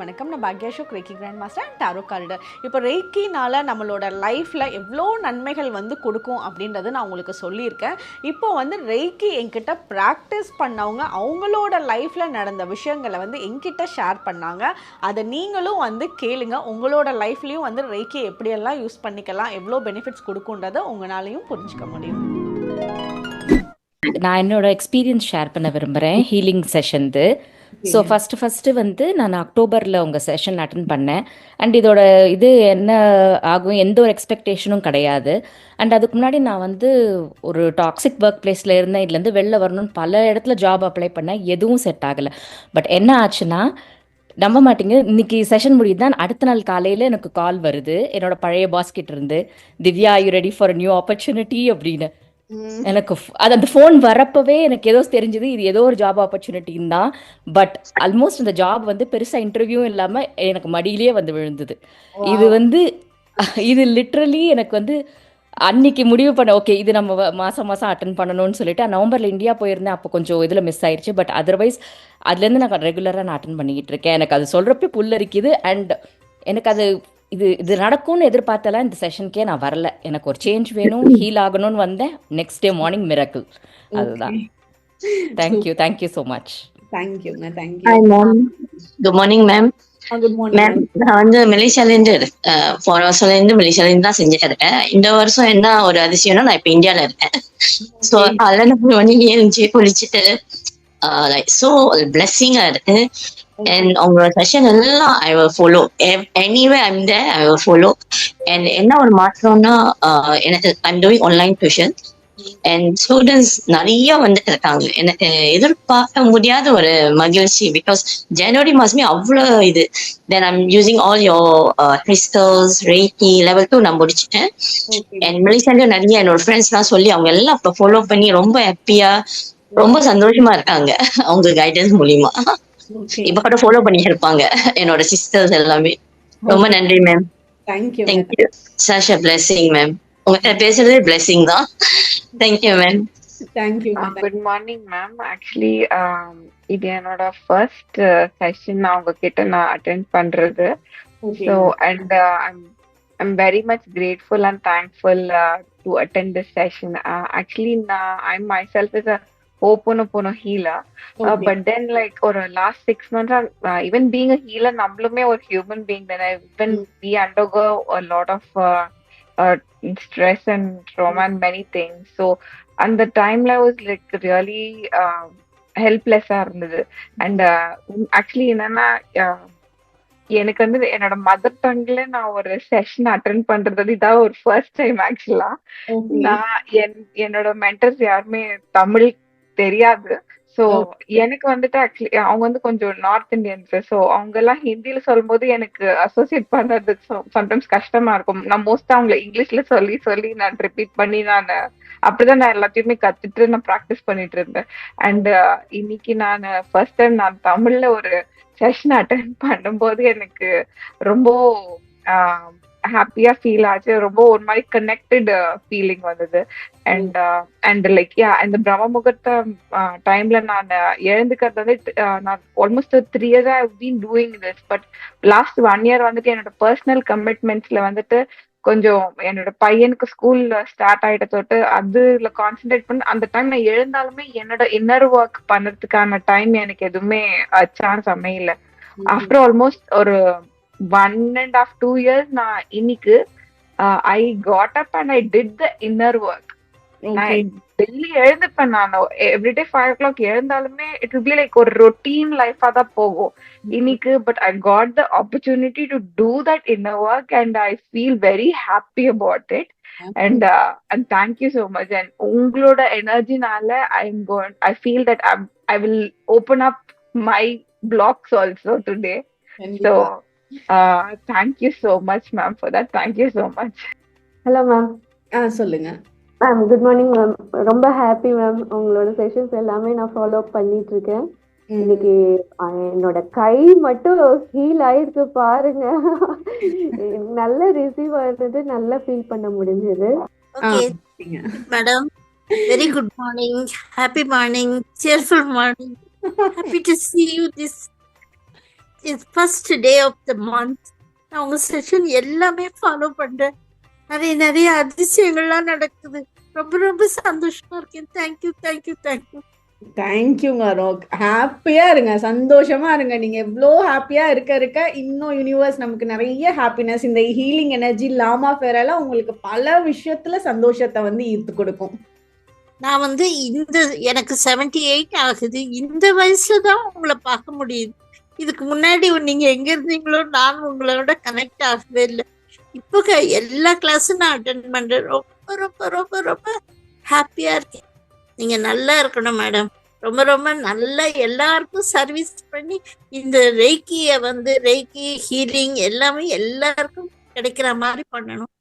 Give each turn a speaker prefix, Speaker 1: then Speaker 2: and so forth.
Speaker 1: வணக்கம். நான் Bhagyashok Reiki grand master and tarot Carter இப்போ ரேக்கினால் நம்மளோட லைஃப்பில் எவ்வளோ நன்மைகள் வந்து கொடுக்கும் அப்படின்றது நான் உங்களுக்கு சொல்லியிருக்கேன். இப்போ வந்து ரேக்கி என்கிட்ட ப்ராக்டிஸ் பண்ணவங்க அவங்களோட லைஃப்பில் நடந்த விஷயங்களை வந்து என்கிட்ட ஷேர் பண்ணாங்க. அதை நீங்களும் வந்து கேளுங்க. உங்களோட லைஃப்லேயும் வந்து ரேக்கி எப்படியெல்லாம் யூஸ் பண்ணிக்கலாம் எவ்வளோ பெனிஃபிட்ஸ் கொடுக்குன்றதை உங்களாலையும் புரிஞ்சுக்க முடியும்.
Speaker 2: நான் என்னோட எக்ஸ்பீரியன்ஸ் ஷேர் பண்ண விரும்புகிறேன் ஹீலிங் செஷன்து ஸோ ஃபஸ்ட்டு ஃபஸ்ட்டு வந்து நான் அக்டோபரில் உங்கள் செஷன் அட்டன் பண்ணேன். அண்ட் இதோட இது என்ன ஆகும் எந்த ஒரு எக்ஸ்பெக்டேஷனும் கிடையாது. அண்ட் அதுக்கு முன்னாடி நான் வந்து ஒரு டாக்ஸிக் ஒர்க் பிளேஸில் இருந்தேன் இதுலேருந்து வெளில வரணும்னு பல இடத்துல ஜாப் அப்ளை பண்ணேன். எதுவும் செட் ஆகலை. பட் என்ன ஆச்சுன்னா நம்ப மாட்டீங்க. இன்னைக்கு செஷன் முடியுது தான் அடுத்த நாள் காலையில் எனக்கு கால் வருது. என்னோட பழைய பாஸ் கிட்ட இருந்து Divya you ready for new opportunity அப்படின்னு. எனக்கு f- அது அந்த ஃபோன் வரப்பவே எனக்கு ஏதோ தெரிஞ்சது இது ஏதோ ஒரு ஜாப் ஆப்பர்ச்சுனிட்டின்னு தான். பட் ஆல்மோஸ்ட் அந்த ஜாப் வந்து பெருசா இன்டர்வியூ இல்லாம எனக்கு மடியிலேயே வந்து விழுந்தது. இது வந்து இது லிட்ரலி எனக்கு வந்து அன்னைக்கு முடிவு பண்ண ஓகே இது நம்ம மாசம் மாசம் அட்டன் பண்ணணும்னு சொல்லிட்டு நவம்பர்ல இந்தியா போயிருந்தேன் அப்போ கொஞ்சம் இதுல மிஸ் ஆயிருச்சு. பட் அதர்வைஸ் அதுலேருந்து நான் ரெகுலராக நான் அட்டன் பண்ணிக்கிட்டு இருக்கேன். எனக்கு அது சொல்றப்ப புல்லரிக்குது. அண்ட் எனக்கு அது இது இது நடக்கும்னு எதிர்பார்த்தலாம் இந்த செஷனுக்கே நான் வரல. எனக்கு ஒரு சேஞ்ச் வேணும் ஹீல் ஆகணும்னு வந்தேன். நெக்ஸ்ட் டே மார்னிங் மிரக்கிள் அதுதான். Thank you thank you so much
Speaker 1: thank you
Speaker 3: hi ma'am good morning ma'am ma'am நான் வந்து மலேசியாலேருந்து போன வருஷம்லேருந்து மலேசியாலேருந்து தான் செஞ்சுட்டு இருக்கேன். இந்த வருஷம் என்ன ஒரு அதிசயம்னா நான் இப்போ இந்தியாவில் இருக்கேன். ஸோ அதில் நம்ம பண்ணி எழுந்துச்சு குளிச்சுட்டு லைக் ஸோ பிளெஸ்ஸிங்காக இருக்கு அண்ட் உங்களோட செஷன் எல்லாம் I will follow anyway I'm the I will follow and என்ன ஒரு மாற்றம்னா uh, எனக்கு I'm doing online tuition and students நிறைய வந்துட்டு இருக்காங்க. எனக்கு எதிர்பார்க்க முடியாத ஒரு மகிழ்ச்சி. பிகாஸ் ஜனவரி மாசமே அவ்வளோ இது. Then I'm using all your crystals Reiki level two நான் முடிச்சிட்டேன். அண்ட் மலேசியாலையும் நிறைய என்னோட ஃப்ரெண்ட்ஸ்லாம் சொல்லி அவங்க எல்லாம் இப்போ ஃபாலோ பண்ணி ரொம்ப ஹாப்பியா ரொம்ப சந்தோஷமா இருக்காங்க. அவங்க கைடன்ஸ் மூலியமா. இப்ப கூட ஃபாலோ பண்ணி இருப்பாங்க என்னோட சிஸ்டர்ஸ் எல்லாமே. ரொம்ப நன்றி ma'am
Speaker 1: thank you
Speaker 3: thank you such blessing ma'am உங்ககிட்ட பேசுறதே பிளெஸிங் தான். Thank you ma'am
Speaker 1: thank you
Speaker 4: good morning ma'am actually இது என்னோட ஃபர்ஸ்ட் செஷன் நான் உங்ககிட்ட நான் அட்டென்ட் பண்றது. So and I'm I'm very much grateful and thankful to attend this session actually நான் I myself is a open போன healer but then like ஒரு last six மந்த்ஸா ஈவன் பீங் ஹீலர் நம்மளுமே ஒரு ஹியூமன் பீங் தானே. Even we undergo lot of stress and trauma and many things so அந்த டைம்ல was like really ஹெல்ப்லெஸ்ஸா இருந்தது. அண்ட் ஆக்சுவலி என்னன்னா uh, எனக்கு வந்து என்னோட மதர் டங்ல நான் ஒரு செஷன் அட்டன் பண்றது. இதான் ஒரு ஃபர்ஸ்ட் டைம் ஆக்சுவலா நான் என் என்னோட மென்டர்ஸ் யாருமே தமிழ் தெரியாது. சோ எனக்கு வந்துட்டு ஆக்சுவலி அவங்க வந்து கொஞ்சம் நார்த் இந்தியன்ஸ் சோ அவங்க எல்லாம் ஹிந்தில சொல்லும்போது எனக்கு அசோசியேட் பண்றது சம்டைம்ஸ் கஷ்டமா இருக்கும். நான் மோஸ்டா அவங்கள இங்கிலீஷ்ல சொல்லி சொல்லி நான் ரிப்பீட் பண்ணி நான் அப்படிதான் நான் எல்லாத்தையுமே கத்துட்டு நான் ப்ராக்டிஸ் பண்ணிட்டு இருந்தேன். அண்ட் இன்னைக்கு நான் ஃபர்ஸ்ட் டைம் நான் தமிழ்ல ஒரு செஷன் அட்டன் பண்ணும்போது எனக்கு ரொம்ப ஹாப்பியா ஃபீல் ஆச்சு. ரொம்ப ஒரு மாதிரி கனெக்டட் ஃபீலிங் வந்தது. அண்ட் அண்ட் லைக் யா இந்த பிரம்ம முகூர்த்த டைம்ல நான் எழுந்துக்கிறது வந்து uh, நான் almost three years I been doing this but last one year வந்துட்டு என்னோட பர்சனல் கமிட்மெண்ட்ஸ்ல வந்துட்டு கொஞ்சம் என்னோட பையனுக்கு ஸ்கூல் ஸ்டார்ட் ஆயிட்ட தொட்டு அதுல கான்சென்ட்ரேட் பண்ணி அந்த டைம் நான் எழுந்தாலுமே என்னோட இன்னர் ஒர்க் பண்றதுக்கான டைம் எனக்கு எதுவுமே சான்ஸ் அமையல. ஆஃப்டர் ஆல்மோஸ்ட் ஒரு one and half two years நான் இன்னைக்கு I got up and I did the inner work daily எழுந்துப்பேன் நான். எவ்ரிடே ஃபைவ் ஓ கிளாக் எழுந்தாலுமே இட் வில் பி லைக் ஒரு ரொட்டீன் லைஃபா தான் போகும். இன்னைக்கு but I got the opportunity to do that inner work and I feel very happy about it and and thank you so much and உங்களோட எனர்ஜினால I am gone I feel that I will open up my blocks also today so thank you so much ma'am for that thank you so much
Speaker 5: hello ma'am
Speaker 1: ஆ சொல்லுங்க.
Speaker 5: Ma'am good morning ma'am ரொம்ப happy ma'am உங்களோட sessions எல்லாமே நான் follow பண்ணிட்டு இருக்கேன் இன்னைக்கு என்னோட கை மட்டும் ஹீல் ஆயிருக்கு பாருங்க. நல்ல ரிசீவ் ஆயிருந்தது நல்லா ஃபீல் பண்ண முடிஞ்சது.
Speaker 6: Okay,
Speaker 1: சரிங்க.
Speaker 6: madam. Very good morning. Happy morning. Cheerful morning. Happy to see you this it's first day of the month நான் உங்க செஷன் எல்லாமே ஃபாலோ பண்றேன். நிறைய நிறைய அதிசயங்கள்லாம் நடக்குது. ரொம்ப ரொம்ப சந்தோஷமா இருக்கேன். Thank you thank you thank you
Speaker 1: தேங்க்யூங்க ரோக் ஹாப்பியா இருங்க. சந்தோஷமா இருங்க. நீங்க எவ்வளோ ஹாப்பியா இருக்க இருக்க இன்னும் யூனிவர்ஸ் நமக்கு நிறைய ஹாப்பினஸ் இந்த ஹீலிங் எனர்ஜி லாமா ஃபேரெல்லாம் உங்களுக்கு பல விஷயத்துல சந்தோஷத்தை வந்து ஈர்த்து கொடுக்கும்.
Speaker 6: நான் வந்து இந்த எனக்கு 78 எயிட் ஆகுது. இந்த வயசுல தான் உங்களை பார்க்க முடியுது. இதுக்கு முன்னாடி நீங்க எங்க இருந்தீங்களோ நான் உங்களோட கனெக்ட் ஆகவே இல்லை. இப்போ எல்லா கிளாஸும் நான் அட்டன் பண்றேன். ரொம்ப ரொம்ப ரொம்ப ரொம்ப ஹாப்பியா இருக்கேன். நீங்க நல்லா இருக்கணும் மேடம் ரொம்ப ரொம்ப நல்லா எல்லாருக்கும் சர்வீஸ் பண்ணி இந்த ரெய்க்கிய வந்து ரெய்க்கி ஹீலிங் எல்லாமே எல்லாருக்கும் கிடைக்கிற மாதிரி பண்ணணும்.